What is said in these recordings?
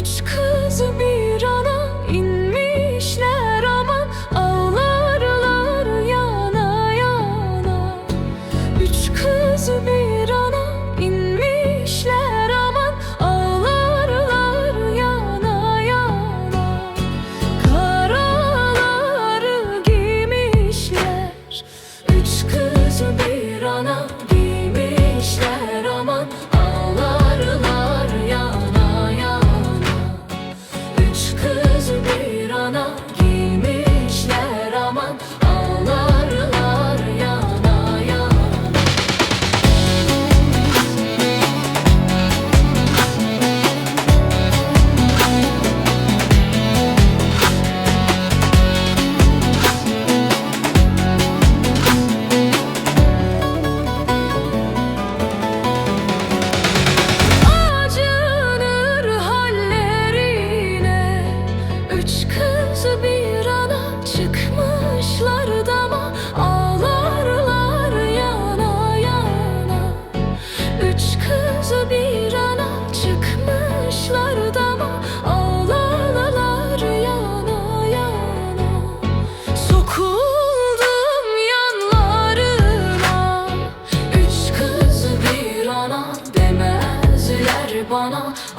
Üç kız bir ana inmişler aman Ağlarlar yana yana. Üç kız bir ana inmişler aman Ağlarlar yana yana. Karalar giymişler. Üç kız bir ana wanna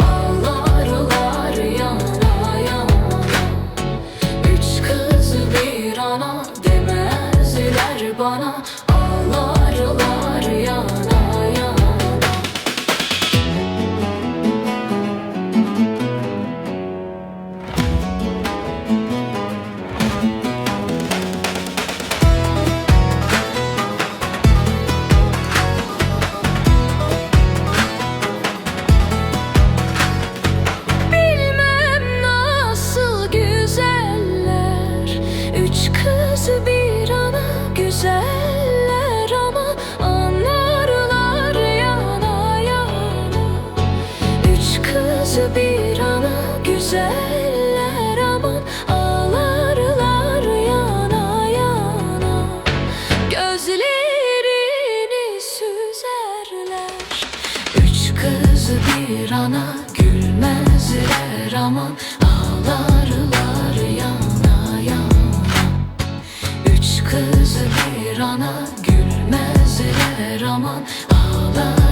güzeller aman ağlarlar yana yana. Gözlerini süzerler. Üç kız bir ana gülmezler aman ağlarlar yana yana. Üç kız bir ana gülmezler aman ağlarlar